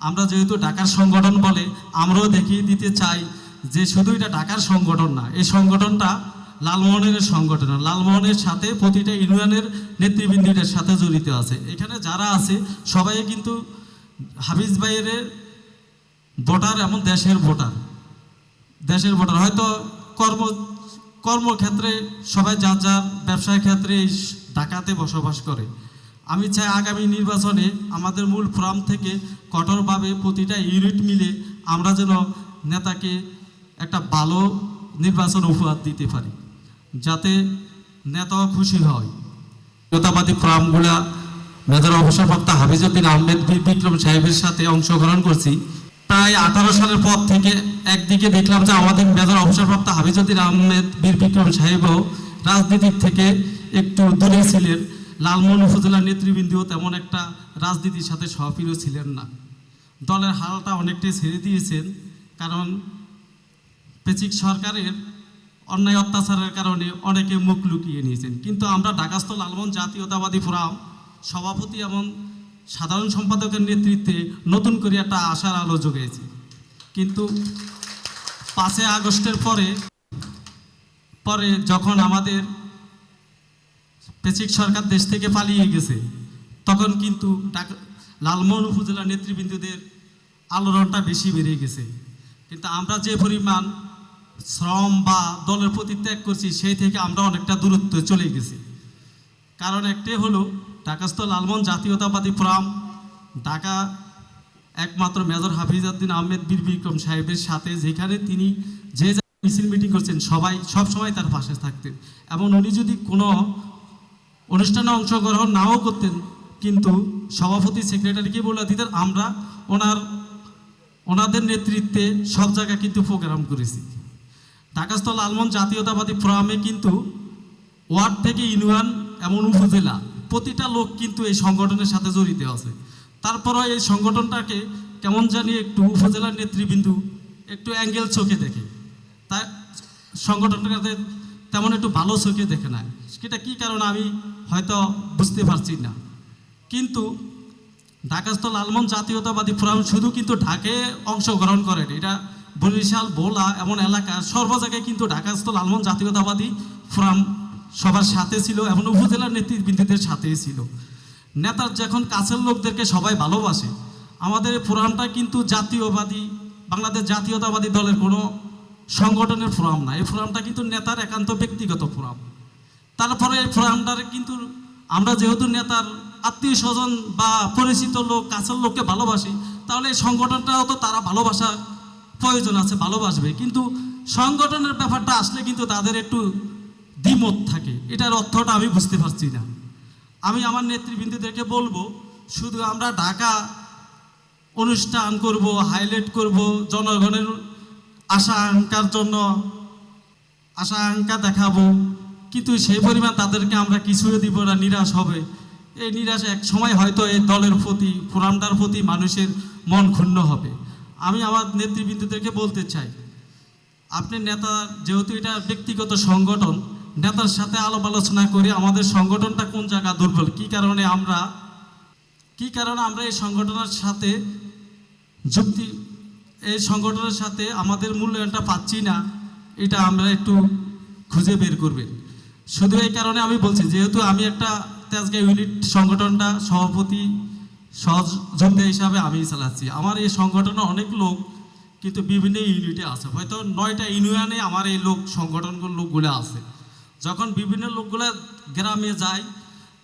আমরা যেহেতু ঢাকার সংগঠন বলে, আমরাও দেখিয়ে দিতে চাই যে শুধু এটা ঢাকার সংগঠন না, এই সংগঠনটা লালমোহনের সংগঠন, লালমোহনের সাথে প্রতিটা ইউনিয়নের নেতৃবৃন্দের সাথে জড়িত আছে। এখানে যারা আছে, সবাই কিন্তু হাফিজ ভাইয়ের ভোটার এমন দেশের ভোটার দেশের ভোটার। হয়তো কর্ম, কর্মক্ষেত্রে সবাই যার যার ব্যবসার ক্ষেত্রে ঢাকাতে বসবাস করে। আমি চাই আগামী নির্বাচনে আমাদের মূল ফোরাম থেকে কঠোরভাবে প্রতিটা ইউনিট মিলে আমরা যেন নেতাকে একটা ভালো নির্বাচন উপহার দিতে পারি, যাতে নেতাও খুশি হয়। জাতীয়তাবাদী ফোরামগুলা মেজর অবসরপ্রাপ্ত হাফিজউদ্দিন আহমেদ বীর বিক্রম সাহেবের সাথে অংশগ্রহণ করছি। প্রায় আঠারো সালের পর থেকে একদিকে দেখলাম যে আমাদের মেজর অবসরপ্রাপ্ত হাফিজউদ্দিন আহমেদ বীর বিক্রম সাহেবও রাজনীতির থেকে একটু দূরে ছিলেন। লালমোহন উপজেলার নেতৃবৃন্দও তেমন একটা রাজনীতির সাথে সহপ্রিয় ছিলেন না। দলের হালটা অনেকটাই ছেড়ে দিয়েছেন, কারণ পেচিক সরকারের অন্যায় অত্যাচারের কারণে অনেকে মুখ লুকিয়ে নিয়েছেন। কিন্তু আমরা ঢাকাস্থ লালমোহন জাতীয়তাবাদী ফোরাম, সভাপতি এবং সাধারণ সম্পাদকের নেতৃত্বে নতুন করে একটা আশার আলো জোগাইছি। কিন্তু পাঁচই আগস্টের পরে পরে যখন আমাদের পেচিক সরকার দেশ থেকে পালিয়ে গেছে। তখন কিন্তু লালমোহন উপজেলার নেতৃবৃন্দদের আলোড়নটা বেশি বেড়ে গেছে। কিন্তু আমরা যে পরিমাণ শ্রম বা দলের প্রতি ত্যাগ করছি, সেই থেকে আমরা অনেকটা দূরত্ব চলে গেছি। কারণ একটাই হলো, ঢাকাস্থ লালমোহন জাতীয়তাবাদী ফোরাম, ঢাকা একমাত্র মেজর হাফিজাউদ্দিন আহমেদ বীর বিক্রম সাহেবের সাথে যেখানে তিনি যে মিছিল মিটিং করছেন, সবাই সব সময় তার পাশে থাকতেন। এবং উনি যদি কোনো অনুষ্ঠানে অংশগ্রহণ নাও করতেন, কিন্তু সভাপতি সেক্রেটারিকে বলে দিতেন, আমরা ওনার, ওনাদের নেতৃত্বে সব জায়গায় কিন্তু প্রোগ্রাম করেছি। ঢাকাস্থ লালমোহন জাতীয়তাবাদী ফোরামে কিন্তু ওয়ার্ড থেকে ইউনিয়ন এমন উপজেলা প্রতিটা লোক কিন্তু এই সংগঠনের সাথে জড়িত আছে। তারপরে এই সংগঠনটাকে কেমন জানি একটু উপজেলার নেতৃবৃন্দু একটু অ্যাঙ্গেল চোখে দেখে। তাই সংগঠনটাকে তেমন একটু ভালো চোখে দেখে না সেটা কি কারণ আমি হয়তো বুঝতে পারছি না। কিন্তু ঢাকাস্থ লালমোহন জাতীয়তাবাদী ফোরাম শুধু কিন্তু ঢাকে অংশগ্রহণ করেন এটা বরিশাল বোলা এমন এলাকা, সর্ব জায়গায় কিন্তু ঢাকাস্থ লালমোহন জাতীয়তাবাদী ফোরাম সবার সাথে ছিল এবং উপজেলার নেতৃবৃন্দদের সাথেই ছিল। নেতার যখন কাছের লোকদেরকে সবাই ভালোবাসে, আমাদের ফোরামটা কিন্তু জাতীয়বাদী, বাংলাদেশ জাতীয়তাবাদী দলের কোনো সংগঠনের ফোরাম না। এই ফোরামটা কিন্তু নেতার একান্ত ব্যক্তিগত ফোরাম তারপরে এই ফোরামটার কিন্তু আমরা যেহেতু নেতার আত্মীয় স্বজন বা পরিচিত লোক, কাছের লোককে ভালোবাসি, তাহলে এই সংগঠনটাও তো তারা ভালোবাসা প্রয়োজন আছে, ভালোবাসবে। কিন্তু সংগঠনের ব্যাপারটা আসলে কিন্তু তাদের একটু দ্বিমত থাকে। এটার অর্থটা আমি বুঝতে পারছি না। আমি আমার নেতৃবৃন্দদেরকে বলব, শুধু আমরা ঢাকা অনুষ্ঠান করব হাইলাইট করব, জনগণের আশা আকাঙ্ক্ষার জন্য, আশা আকাঙ্ক্ষা দেখাবো। কিন্তু সেই পরিমাণ তাদেরকে আমরা কিছুই দিব না, নিরাশ হবে। এই নিরাশ এক সময় হয়তো এই দলের প্রতি ফোরামটার প্রতি মানুষের মন ক্ষুণ্ণ হবে। আমি আমার নেতৃবৃন্দদেরকে বলতে চাই, আপনি নেতা, যেহেতু এটা ব্যক্তিগত সংগঠন, নেতার সাথে আলাপ আলোচনা করে আমাদের সংগঠনটা কোন জায়গা দুর্বল, কি কারণে আমরা, কি কারণে আমরা এই সংগঠনের সাথে যুক্তি এই সংগঠনের সাথে আমাদের মূল্যায়নটা পাচ্ছি না, এটা আমরা একটু খুঁজে বের করবেন শুধু এই কারণে আমি বলছি, যেহেতু আমি একটা তেজগাঁ ইউনিট সংগঠনটা, সভাপতি, সহযোদ্ধা হিসাবে আমি চালাচ্ছি। আমার এই সংগঠনে অনেক লোক কিন্তু বিভিন্ন ইউনিটে আছে। হয়তো নয়টা ইউনিয়নে আমার এই লোক, সংগঠনগুলো লোকগুলো আছে। যখন বিভিন্ন লোকগুলো গ্রামে যায়,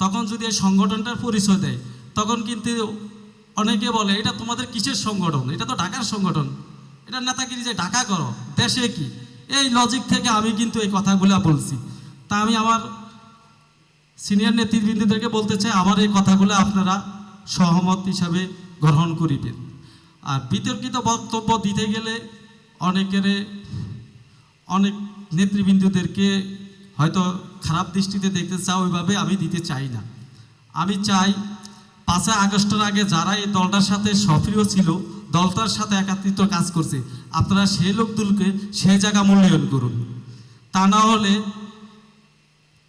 তখন যদি এই সংগঠনটার পরিচয় দেয়, তখন কিন্তু অনেকে বলে, এটা তোমাদের কিসের সংগঠন? এটা তো ঢাকার সংগঠন। এটা নেতাগিরি যে ঢাকা করো, দেশে কি? এই লজিক থেকে আমি কিন্তু এই কথাগুলো বলছি। তা আমি আমার সিনিয়র নেতৃবৃন্দদেরকে বলতে চাই আমার এই কথাগুলো আপনারা সহমত হিসাবে গ্রহণ করিবেন। আর বিতর্কিত বক্তব্য দিতে গেলে অনেকের, অনেক নেতৃবৃন্দদেরকে হয়তো খারাপ দৃষ্টিতে দেখতে চাও, ওইভাবে আমি দিতে চাই না। আমি চাই পাঁচই আগস্টের আগে যারা এই দলটার সাথে সক্রিয় ছিল, দলটার সাথে একাত্রিত কাজ করছে। আপনারা সেই লোকগুলোকে সেই জায়গা মূল্যায়ন করুন। তা না হলে,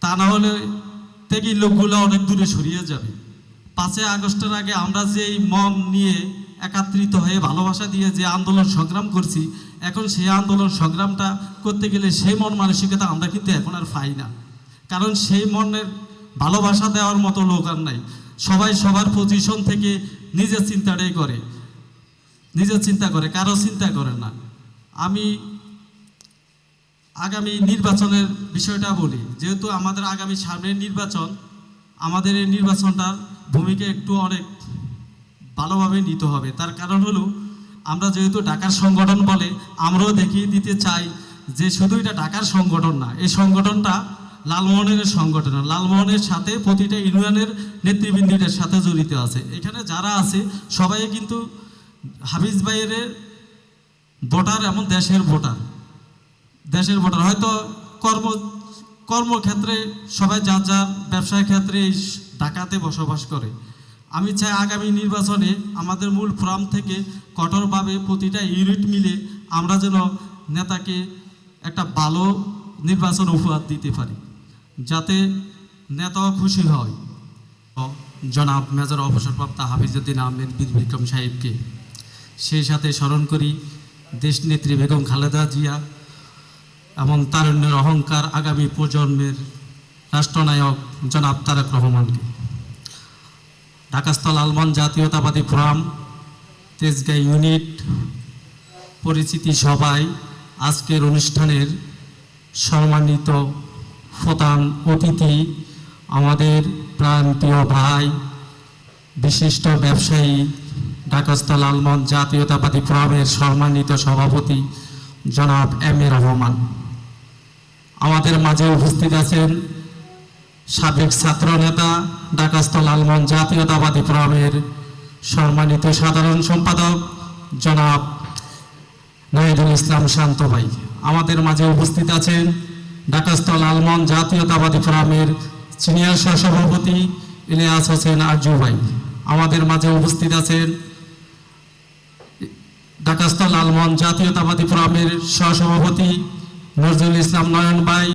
তা না হলে থেকে লোকগুলো অনেক দূরে সরিয়ে যাবে। পাঁচই আগস্টের আগে আমরা যে এই মন নিয়ে একাত্রিত হয়ে ভালোবাসা দিয়ে যে আন্দোলন সংগ্রাম করছি, এখন সেই আন্দোলন সংগ্রামটা করতে গেলে সেই মন মানসিকতা আমরা কিন্তু এখন আর পাই না। কারণ সেই মনের ভালোবাসা দেওয়ার মতো লোক আর নাই। সবাই সবার পজিশন থেকে নিজের চিন্তাটাই করে। নিজের চিন্তা করে, কারও চিন্তা করে না। আমি আগামী নির্বাচনের বিষয়টা বলি। যেহেতু আমাদের আগামী সামনের নির্বাচন, আমাদের এই নির্বাচনটার ভূমিকা একটু অনেক ভালোভাবে নিতে হবে। তার কারণ হলো, আমরা যেহেতু ঢাকার সংগঠন বলে, আমরাও দেখিয়ে দিতে চাই যে শুধু এটা ঢাকার সংগঠন না, এই সংগঠনটা লালমোহনের সংগঠন। লালমোহনের সাথে প্রতিটা ইউনিয়নের নেতৃবৃন্দের সাথে জড়িত আছে। এখানে যারা আছে, সবাই কিন্তু হাফিজ ভাইয়ের ভোটার এবং দেশের ভোটার। দেশের ভোটার। হয়তো কর্ম, কর্মক্ষেত্রে সবাই যার যার ব্যবসায় ক্ষেত্রে ঢাকাতে বসবাস করে। আমি চাই আগামী নির্বাচনে আমাদের মূল ফোরাম থেকে কঠোরভাবে প্রতিটা ইউনিট মিলে আমরা যেন নেতাকে একটা ভালো নির্বাচন উপহার দিতে পারি। যাতে নেতাও খুশি হয়। জনাব মেজর অবসরপ্রাপ্ত হাফিজুদ্দিন আহমেদ বীর বিক্রম সাহেবকে। সেই সাথে স্মরণ করি দেশনেত্রী বেগম খালেদা জিয়া এবং তারুণ্যের অহংকার আগামী প্রজন্মের রাষ্ট্রনায়ক জনাব তারেক রহমানকে। ঢাকাস্থল লালমন জাতীয়তাবাদী ফোরাম তেজগাঁ ইউনিট, পরিচিতি সভায় আজকের অনুষ্ঠানের সম্মানিত প্রধান অতিথি, আমাদের প্রান্তীয় ভাই, বিশিষ্ট ব্যবসায়ী ঢাকাস্থ লালমন জাতীয়তাবাদী ফোরামের সম্মানিত সভাপতি, জনাব এম এ রহমান। আমাদের মাঝে উপস্থিত আছেন সাবেক ছাত্র নেতা ঢাকাস্থ লালমন জাতীয়তাবাদী ফোরামের সম্মানিত সাধারণ সম্পাদক, জনাব নাহিদুল ইসলাম শান্ত ভাই। আমাদের মাঝে উপস্থিত আছেন ঢাকাস্থ আলমন জাতীয়তাবাদী ফোরামের সিনিয়র সহসভাপতি ইলিয়াস হোসেন আরজু ভাই। আমাদের মাঝে উপস্থিত আছেন ঢাকাস্থল আলমন জাতীয়তাবাদী ফোরামের সহসভাপতি নজরুল ইসলাম নয়ন ভাই।